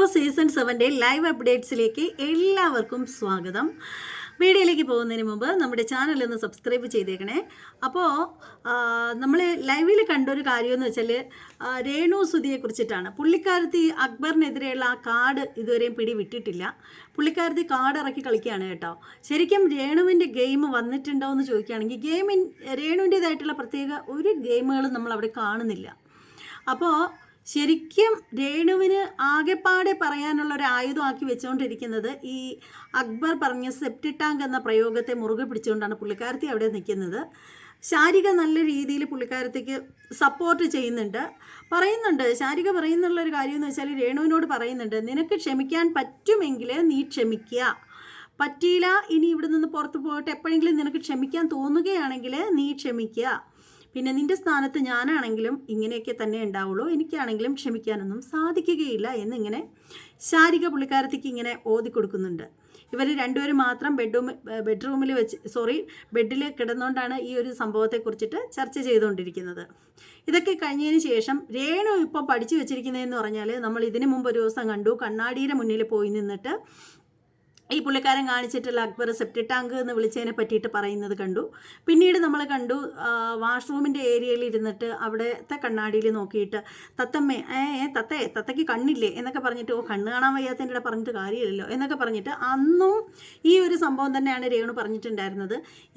Boss season സെവന്റെ live അപ്ഡേറ്റ്സിലേക്ക് എല്ലാവർക്കും സ്വാഗതം. വീഡിയോയിലേക്ക് പോകുന്നതിന് മുമ്പ് നമ്മുടെ ചാനൽ ഒന്ന് സബ്സ്ക്രൈബ് ചെയ്തേക്കണേ. അപ്പോൾ നമ്മൾ ലൈവിൽ കണ്ടൊരു കാര്യമെന്ന് വെച്ചാൽ രേണു സുധിയെ കുറിച്ചിട്ടാണ്. പുള്ളിക്കാരത്തി അക്ബറിനെതിരെയുള്ള ആ കാർഡ് ഇതുവരെയും പിടി വിട്ടിട്ടില്ല പുള്ളിക്കാരത്തി കാർഡ് ഇറക്കി കളിക്കുകയാണ് കേട്ടോ. ശരിക്കും രേണുവിന്റെ ഗെയിം വന്നിട്ടുണ്ടോ എന്ന് ചോദിക്കുകയാണെങ്കിൽ ഗെയിമിൻ രേണുവിന്റേതായിട്ടുള്ള പ്രത്യേക ഒരു ഗെയിമുകളും നമ്മൾ അവിടെ കാണുന്നില്ല. അപ്പോൾ ശരിക്കും രേണുവിന് ആകെപ്പാടെ പറയാനുള്ള ഒരു ആയുധമാക്കി വെച്ചുകൊണ്ടിരിക്കുന്നത് ഈ അക്ബർ പറഞ്ഞ സെപ്റ്റിട്ടാങ്ക് എന്ന പ്രയോഗത്തെ മുറുകെ പിടിച്ചുകൊണ്ടാണ് പുള്ളിക്കാരത്തി അവിടെ നിൽക്കുന്നത്. ശാരിക നല്ല രീതിയിൽ പുള്ളിക്കാരത്തേക്ക് സപ്പോർട്ട് ചെയ്യുന്നുണ്ട്. പറയുന്നുണ്ട് ശാരിക പറയുന്നുള്ള ഒരു കാര്യം എന്ന് വെച്ചാൽ രേണുവിനോട് പറയുന്നുണ്ട് നിനക്ക് ക്ഷമിക്കാൻ പറ്റുമെങ്കിൽ നീ ക്ഷമിക്കുക പറ്റിയില്ല ഇനി ഇവിടെ നിന്ന് പുറത്ത് പോയിട്ട് എപ്പോഴെങ്കിലും നിനക്ക് ക്ഷമിക്കാൻ തോന്നുകയാണെങ്കിൽ നീ ക്ഷമിക്കുക പിന്നെ നിന്റെ സ്ഥാനത്ത് ഞാനാണെങ്കിലും ഇങ്ങനെയൊക്കെ തന്നെ ഉണ്ടാവുള്ളൂ. എനിക്കാണെങ്കിലും ക്ഷമിക്കാനൊന്നും സാധിക്കുകയില്ല എന്നിങ്ങനെ ശാരിക പുള്ളിക്കാരത്തേക്ക് ഇങ്ങനെ ഓതി കൊടുക്കുന്നുണ്ട്. ഇവർ രണ്ടുപേരും മാത്രം ബെഡ്റൂം ബെഡ്റൂമിൽ വെച്ച് സോറി ബെഡിൽ കിടന്നുകൊണ്ടാണ് ഈ ഒരു സംഭവത്തെക്കുറിച്ചിട്ട് ചർച്ച ചെയ്തുകൊണ്ടിരിക്കുന്നത്. ഇതൊക്കെ കഴിഞ്ഞതിന് ശേഷം രേണു ഇപ്പോൾ പഠിച്ചു വെച്ചിരിക്കുന്നതെന്ന് പറഞ്ഞാൽ നമ്മൾ ഇതിനു മുമ്പ് ഒരു ദിവസം കണ്ടു. കണ്ണാടിയുടെ മുന്നിൽ പോയി നിന്നിട്ട് ഈ പുള്ളിക്കാരൻ കാണിച്ചിട്ടുള്ള അക്ബർ സെപ്റ്റി ടാങ്ക് എന്ന് വിളിച്ചതിനെ പറ്റിയിട്ട് പറയുന്നത് കണ്ടു. പിന്നീട് നമ്മൾ കണ്ടു വാഷ്റൂമിന്റെ ഏരിയയിൽ ഇരുന്നിട്ട് അവിടുത്തെ കണ്ണാടിയിൽ നോക്കിയിട്ട് തത്തമ്മേ ഏ തത്തേ തത്തയ്ക്ക് കണ്ണില്ലേ? എന്നൊക്കെ പറഞ്ഞിട്ട് ഓ കണ്ണ് കാണാൻ വയ്യാത്തതിന്റെ ഇവിടെ പറഞ്ഞിട്ട് കാര്യമില്ലല്ലോ? എന്നൊക്കെ പറഞ്ഞിട്ട് അന്നും ഈ ഒരു സംഭവം തന്നെയാണ് രേണു പറഞ്ഞിട്ടുണ്ടായിരുന്നത്.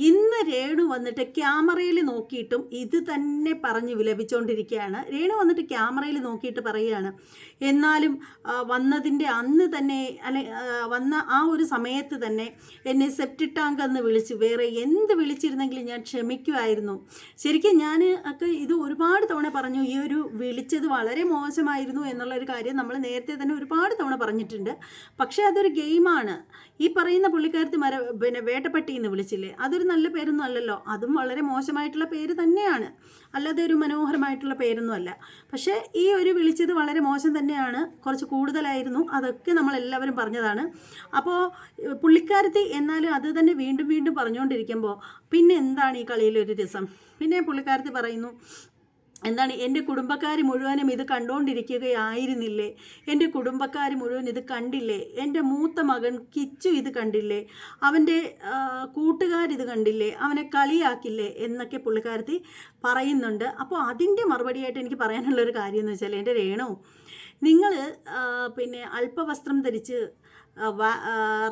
ഇന്ന് രേണു വന്നിട്ട് ക്യാമറയിൽ നോക്കിയിട്ടും ഇത് തന്നെ പറഞ്ഞ് വിലപിച്ചുകൊണ്ടിരിക്കുകയാണ് രേണു വന്നിട്ട് ക്യാമറയിൽ നോക്കിയിട്ട് പറയുകയാണ് എന്നാലും വന്നതിന്റെ അന്ന് തന്നെ അല്ലെ വന്ന ആ ഒരു സമയത്ത് തന്നെ എന്നെ സെപ്റ്റിട്ടാങ്ക് എന്ന് വിളിച്ച് വേറെ എന്ത് വിളിച്ചിരുന്നെങ്കിലും ഞാൻ ക്ഷമിക്കുമായിരുന്നു ശരിക്കും ഞാൻ ഒക്കെ ഇത് ഒരുപാട് തവണ പറഞ്ഞു ഈ ഒരു വിളിച്ചത് വളരെ മോശമായിരുന്നു എന്നുള്ളൊരു കാര്യം നമ്മൾ നേരത്തെ തന്നെ ഒരുപാട് തവണ പറഞ്ഞിട്ടുണ്ട്. പക്ഷേ അതൊരു ഗെയിമാണ്. ഈ പറയുന്ന പുള്ളിക്കാരത്തി മര പിന്നെ വേട്ടപ്പെട്ടി എന്ന് വിളിച്ചില്ലേ? അതൊരു നല്ല പേരൊന്നും അല്ലല്ലോ. അതും വളരെ മോശമായിട്ടുള്ള പേര് തന്നെയാണ്. അല്ലാതെ ഒരു മനോഹരമായിട്ടുള്ള പേരൊന്നും അല്ല പക്ഷേ ഈ ഒരു വിളിച്ചത് വളരെ മോശം തന്നെയാണ്. കുറച്ച് കൂടുതലായിരുന്നു. അതൊക്കെ നമ്മൾ എല്ലാവരും പറഞ്ഞതാണ്. അപ്പോൾ പുള്ളിക്കാരത്തി എന്നാലും അത് തന്നെ വീണ്ടും വീണ്ടും പറഞ്ഞുകൊണ്ടിരിക്കുമ്പോൾ പിന്നെ എന്താണ് ഈ കളിയിലൊരു രസം? പിന്നെ പുള്ളിക്കാരത്തി പറയുന്നു എന്താണ് എന്റെ കുടുംബക്കാർ മുഴുവനും ഇത് കണ്ടുകൊണ്ടിരിക്കുകയായിരുന്നില്ലേ എന്റെ കുടുംബക്കാർ മുഴുവൻ ഇത് കണ്ടില്ലേ? എന്റെ മൂത്ത മകൻ കിച്ചു ഇത് കണ്ടില്ലേ? അവന്റെ കൂട്ടുകാരിത് കണ്ടില്ലേ? അവനെ കളിയാക്കില്ലേ? എന്നൊക്കെ പുള്ളിക്കാരത്തി പറയുന്നുണ്ട്. അപ്പോൾ അതിന്റെ മറുപടിയായിട്ട് എനിക്ക് പറയാനുള്ള ഒരു കാര്യം എന്ന് വെച്ചാൽ എന്റെ രേണോ നിങ്ങൾ പിന്നെ അല്പവസ്ത്രം ധരിച്ച്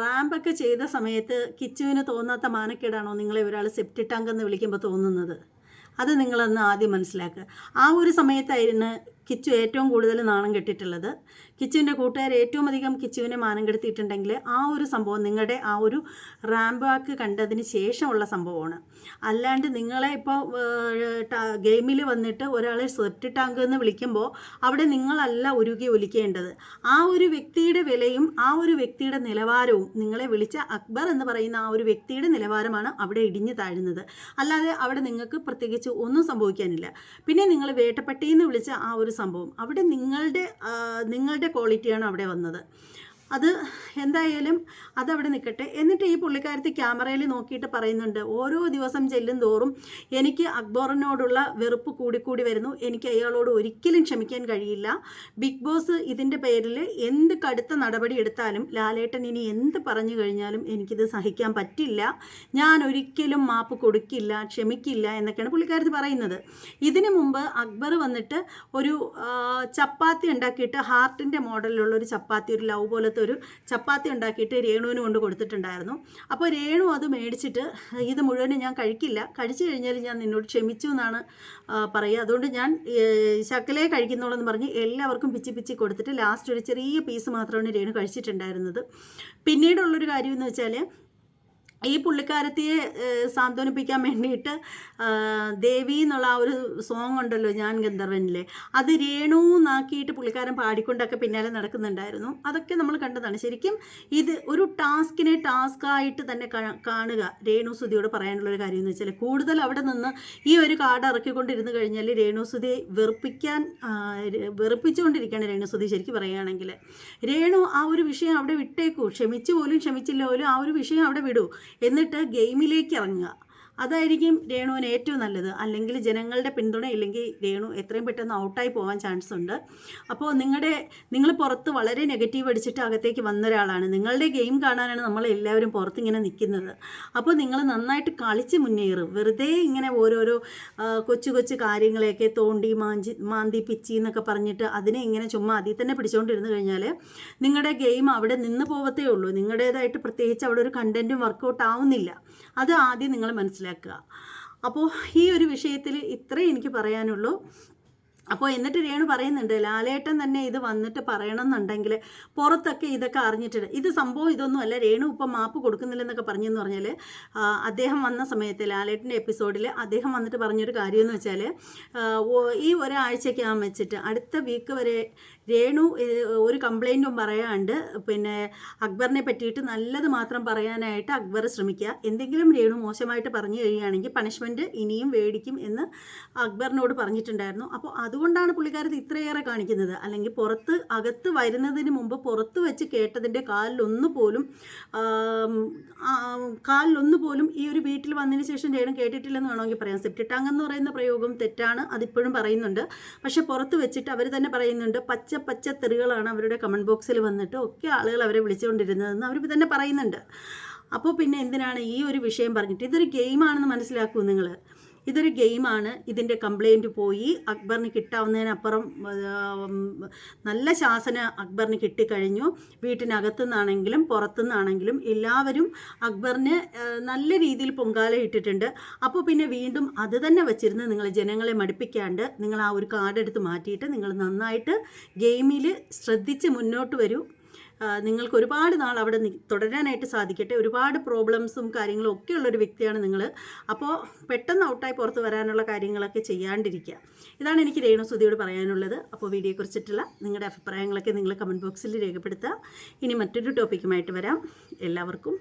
റാമ്പൊക്കെ ചെയ്ത സമയത്ത് കിച്ചുവിന് തോന്നാത്ത മാനക്കേടാണോ നിങ്ങളെ ഒരാൾ സെപ്റ്റിട്ടാങ്കെന്ന് വിളിക്കുമ്പോൾ തോന്നുന്നത്? അത് നിങ്ങളൊന്ന് ആദ്യം മനസ്സിലാക്കുക. ആ ഒരു സമയത്തായിരുന്നു കിച്ചു ഏറ്റവും കൂടുതൽ നാണം കെട്ടിട്ടുള്ളത് കിച്ചുവിന്റെ കൂട്ടുകാർ ഏറ്റവും അധികം കിച്ചുവിനെ മാനം കെടുത്തിയിട്ടുണ്ടെങ്കിൽ ആ ഒരു സംഭവം നിങ്ങളുടെ ആ ഒരു റാമ്പ് വാക്ക് കണ്ടതിന് ശേഷമുള്ള സംഭവമാണ്. അല്ലാണ്ട് നിങ്ങളെ ഇപ്പോൾ ഗെയിമിൽ വന്നിട്ട് ഒരാളെ സെപ്റ്റ് ടാങ്ക് എന്ന് വിളിക്കുമ്പോൾ അവിടെ നിങ്ങളല്ല ഉരുകി ഒലിക്കേണ്ടത്. ആ ഒരു വ്യക്തിയുടെ വിലയും ആ ഒരു വ്യക്തിയുടെ നിലവാരവും നിങ്ങളെ വിളിച്ച അക്ബർ എന്ന് പറയുന്ന ആ ഒരു വ്യക്തിയുടെ നിലവാരമാണ് അവിടെ ഇടിഞ്ഞു താഴുന്നത്. അല്ലാതെ അവിടെ നിങ്ങൾക്ക് പ്രത്യേകിച്ച് ഒന്നും സംഭവിക്കാനില്ല. പിന്നെ നിങ്ങൾ വേട്ടപ്പട്ടി എന്ന് വിളിച്ച ആ ഒരു സംഭവം. അവിടെ നിങ്ങളുടെ നിങ്ങളുടെ ക്വാളിറ്റിയാണ് അവിടെ വന്നത്. അത് എന്തായാലും അതവിടെ നിൽക്കട്ടെ. എന്നിട്ട് ഈ പുള്ളിക്കാരത്തി ക്യാമറയിൽ നോക്കിയിട്ട് പറയുന്നുണ്ട് ഓരോ ദിവസം ചെല്ലും തോറും എനിക്ക് അക്ബറിനോടുള്ള വെറുപ്പ് കൂടിക്കൂടി വരുന്നു. എനിക്ക് അയാളോട് ഒരിക്കലും ക്ഷമിക്കാൻ കഴിയില്ല. ബിഗ് ബോസ് ഇതിന്റെ പേരിൽ എന്ത് കടുത്ത നടപടി എടുത്താലും ലാലേട്ടൻ ഇനി എന്ത് പറഞ്ഞു കഴിഞ്ഞാലും എനിക്കിത് സഹിക്കാൻ പറ്റില്ല. ഞാൻ ഒരിക്കലും മാപ്പ് കൊടുക്കില്ല ക്ഷമിക്കില്ല എന്നൊക്കെയാണ് പുള്ളിക്കാരത്തി പറയുന്നത്. ഇതിനു മുമ്പ് അക്ബർ വന്നിട്ട് ഒരു ചപ്പാത്തി ഉണ്ടാക്കിയിട്ട് ഹാർട്ടിന്റെ മോഡലിലുള്ള ഒരു ചപ്പാത്തി ഒരു ലവ് പോലത്തെ ഒരു ചപ്പാത്തി ഉണ്ടാക്കിയിട്ട് രേണുവിന് കൊണ്ട് കൊടുത്തിട്ടുണ്ടായിരുന്നു. അപ്പോൾ രേണു അത് മേടിച്ചിട്ട് ഇത് മുഴുവനും ഞാൻ കഴിക്കില്ല. കഴിച്ചു കഴിഞ്ഞാൽ ഞാൻ നിന്നോട് ക്ഷമിച്ചു എന്നാണ് പറയുക. അതുകൊണ്ട് ഞാൻ ശക്കലേ കഴിക്കുന്നുള്ളൂ എന്ന് പറഞ്ഞ് എല്ലാവർക്കും പിച്ചി പിച്ചി കൊടുത്തിട്ട് ലാസ്റ്റ് ഒരു ചെറിയ പീസ് മാത്രമാണ് രേണു കഴിച്ചിട്ടുണ്ടായിരുന്നത്. പിന്നീടുള്ളൊരു കാര്യം എന്ന് വെച്ചാൽ ഈ പുള്ളിക്കാരത്തിയെ സാന്ത്വനിപ്പിക്കാൻ വേണ്ടിയിട്ട് ദേവി എന്നുള്ള ആ ഒരു സോങ് ഉണ്ടല്ലോ ഞാൻ ഗന്ധർവനിലെ. അത് രേണു എന്നാക്കിയിട്ട് പുള്ളിക്കാരൻ പാടിക്കൊണ്ടൊക്കെ പിന്നാലെ നടക്കുന്നുണ്ടായിരുന്നു. അതൊക്കെ നമ്മൾ കണ്ടതാണ്. ശരിക്കും ഇത് ഒരു ടാസ്കിനെ ടാസ്കായിട്ട് തന്നെ കാണുക. രേണു സുധിയോട് പറയാനുള്ള ഒരു കാര്യം എന്ന് വെച്ചാൽ കൂടുതൽ അവിടെ നിന്ന് ഈ ഒരു കാർഡ് ഇറക്കിക്കൊണ്ടിരുന്ന് കഴിഞ്ഞാൽ രേണു സുധി വെറുപ്പിക്കാൻ വെറുപ്പിച്ചുകൊണ്ടിരിക്കുകയാണ് രേണു സുധി ശരിക്കും പറയുകയാണെങ്കിൽ. രേണു ആ ഒരു വിഷയം അവിടെ വിട്ടേക്കൂ. ക്ഷമിച്ചു പോലും ക്ഷമിച്ചില്ല പോലും ആ ഒരു വിഷയം അവിടെ വിടൂ. എന്നിട്ട് ഗെയിമിലേക്ക് ഇറങ്ങുക. അതായിരിക്കും രേണുവിന് ഏറ്റവും നല്ലത്. അല്ലെങ്കിൽ ജനങ്ങളുടെ പിന്തുണ ഇല്ലെങ്കിൽ രേണു എത്രയും പെട്ടെന്ന് ഔട്ടായി പോകാൻ ചാൻസ് ഉണ്ട്. അപ്പോൾ നിങ്ങളുടെ നിങ്ങൾ പുറത്ത് വളരെ നെഗറ്റീവ് അടിച്ചിട്ട് അകത്തേക്ക് വന്ന ഒരാളാണ്. നിങ്ങളുടെ ഗെയിം കാണാനാണ് നമ്മൾ എല്ലാവരും പുറത്തിങ്ങനെ നിൽക്കുന്നത് അപ്പോൾ നിങ്ങൾ നന്നായിട്ട് കളിച്ച് മുന്നേറും. വെറുതെ ഇങ്ങനെ ഓരോരോ കൊച്ചു കൊച്ചു കാര്യങ്ങളെയൊക്കെ തോണ്ടി മാഞ്ചി മാന്തി പിച്ചി എന്നൊക്കെ പറഞ്ഞിട്ട് അതിനെ ഇങ്ങനെ ചുമ്മാ അതിൽ തന്നെ പിടിച്ചുകൊണ്ടിരുന്നു കഴിഞ്ഞാൽ നിങ്ങളുടെ ഗെയിം അവിടെ നിന്ന് പോവത്തേ ഉള്ളൂ. നിങ്ങളുടേതായിട്ട് പ്രത്യേകിച്ച് അവിടെ ഒരു കണ്ടന്റും വർക്കൗട്ട് ആവുന്നില്ല. അത് ആദ്യം നിങ്ങൾ മനസ്സിലാക്കുക അപ്പോൾ ഈ ഒരു വിഷയത്തിൽ ഇത്രേ എനിക്ക് പറയാനുള്ളൂ. അപ്പോൾ എന്നിട്ട് രേണു പറയുന്നുണ്ട് ലാലേട്ടൻ തന്നെ ഇത് വന്നിട്ട് പറയണം എന്നുണ്ടെങ്കിൽ പുറത്തൊക്കെ ഇതൊക്കെ അറിഞ്ഞിട്ടുണ്ട് ഇത് സംഭവം ഇതൊന്നും അല്ല. രേണു ഇപ്പം മാപ്പ് കൊടുക്കുന്നില്ലെന്നൊക്കെ പറഞ്ഞെന്ന് പറഞ്ഞാൽ അദ്ദേഹം വന്ന സമയത്ത് ലാലേട്ടന്റെ എപ്പിസോഡിൽ അദ്ദേഹം വന്നിട്ട് പറഞ്ഞൊരു കാര്യം എന്ന് വെച്ചാൽ ഈ ഒരാഴ്ചയ്ക്കകം വെച്ചിട്ട് അടുത്ത വീക്ക് വരെ രേണു ഒരു കംപ്ലൈന്റും പറയാണ്ട് പിന്നെ അക്ബറിനെ പറ്റിയിട്ട് നല്ലത് മാത്രം പറയാനായിട്ട് അക്ബർ ശ്രമിക്കുക. എന്തെങ്കിലും രേണു മോശമായിട്ട് പറഞ്ഞു കഴിയുകയാണെങ്കിൽ പണിഷ്മെന്റ് ഇനിയും മേടിക്കും എന്ന് അക്ബറിനോട് പറഞ്ഞിട്ടുണ്ടായിരുന്നു. അപ്പോൾ അതുകൊണ്ടാണ് പുള്ളിക്കാരത്ത് ഇത്രയേറെ കാണിക്കുന്നത്. അല്ലെങ്കിൽ പുറത്ത് അകത്ത് വരുന്നതിന് മുമ്പ് പുറത്ത് വെച്ച് കേട്ടതിന്റെ കാലിലൊന്നു പോലും കാലിലൊന്നു പോലും ഈ ഒരു വീട്ടിൽ വന്നതിന് ശേഷം രേണു കേട്ടിട്ടില്ലെന്ന് വേണമെങ്കിൽ പറയാം. സെപ്റ്റിട്ടാങ് എന്ന് പറയുന്ന പ്രയോഗം തെറ്റാണ് അതിപ്പോഴും പറയുന്നുണ്ട്. പക്ഷെ പുറത്ത് വെച്ചിട്ട് അവർ തന്നെ പറയുന്നുണ്ട് പച്ച പച്ച തെറികളാണ് അവരുടെ കമന്റ് ബോക്സിൽ വന്നിട്ട് ഒക്കെ ആളുകൾ അവരെ വിളിച്ചുകൊണ്ടിരുന്നതെന്ന് അവർ തന്നെ പറയുന്നുണ്ട്. അപ്പോൾ പിന്നെ എന്തിനാണ് ഈ ഒരു വിഷയം പറഞ്ഞിട്ട് ഇതൊരു ഗെയിമാണെന്ന് മനസ്സിലാക്കൂ നിങ്ങൾ? ഇതൊരു ഗെയിമാണ്. ഇതിന്റെ കംപ്ലൈന്റ് പോയി. അക്ബറിന് കിട്ടാവുന്നതിനപ്പുറം നല്ല ശാസന അക്ബറിന് കിട്ടിക്കഴിഞ്ഞു. വീട്ടിനകത്തുനിന്നാണെങ്കിലും പുറത്തുനിന്നാണെങ്കിലും എല്ലാവരും അക്ബറിന് നല്ല രീതിയിൽ പൊങ്കാല ഇട്ടിട്ടുണ്ട്. അപ്പോൾ പിന്നെ വീണ്ടും അത് തന്നെ വച്ചിരുന്ന് നിങ്ങൾ ജനങ്ങളെ മടുപ്പിക്കാണ്ട് നിങ്ങൾ ആ ഒരു കാർഡ് എടുത്ത് മാറ്റിയിട്ട് നിങ്ങൾ നന്നായിട്ട് ഗെയിമിൽ ശ്രദ്ധിച്ച് മുന്നോട്ട് വരൂ. നിങ്ങൾക്ക് ഒരുപാട് നാൾ അവിടെ തുടരാനായിട്ട് സാധിക്കട്ടെ. ഒരുപാട് പ്രോബ്ലംസും കാര്യങ്ങളും ഒക്കെ ഉള്ളൊരു വ്യക്തിയാണ് നിങ്ങൾ അപ്പോൾ പെട്ടെന്ന് ഔട്ടായി പുറത്ത് വരാനുള്ള കാര്യങ്ങളൊക്കെ ചെയ്യാണ്ടിരിക്കുക. ഇതാണ് എനിക്ക് രേണുസുതിയോട് പറയാനുള്ളത്. അപ്പോൾ വീഡിയോയെക്കുറിച്ചിട്ടുള്ള നിങ്ങളുടെ അഭിപ്രായങ്ങളൊക്കെ നിങ്ങൾ കമന്റ് ബോക്സിൽ രേഖപ്പെടുത്തുക. ഇനി മറ്റൊരു ടോപ്പിക്കുമായിട്ട് വരാം. എല്ലാവർക്കും